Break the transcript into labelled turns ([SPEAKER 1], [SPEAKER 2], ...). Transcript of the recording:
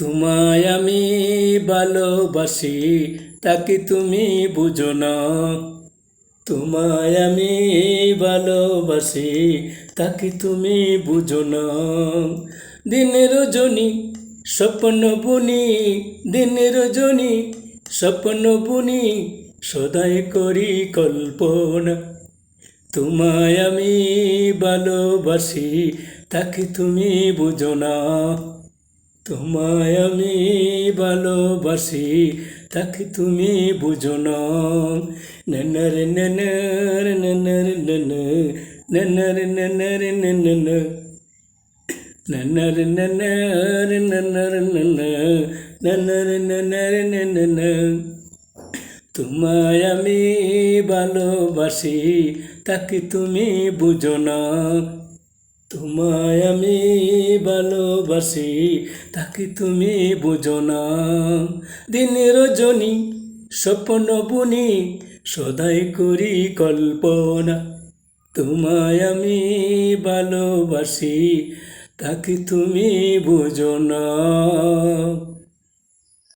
[SPEAKER 1] তোমায় আমি ভালোবাসি তাকে তুমি বুঝো না? তোমায় আমি ভালোবাসি তাকে তুমি বুঝো না? দিনের জনি, স্বপ্ন বুনি, দিনের জনি, স্বপ্ন বুনি, সদাই করি কল্পনা। তোমায় আমি ভালোবাসি তাকে তুমি বুঝো না? তোমায় আমি ভালোবাসি তাকে তুমি বুঝো তোমায় আমি ভালোবাসি তাকে তুমি বুঝো না তোমায় আমি ভালোবাসি তাকে তুমি বুঝো না? দিনের রজনী, স্বপ্ন বুনি, সদাই করি কল্পনা। তোমায় আমি ভালোবাসি তাকে তুমি বুঝো না?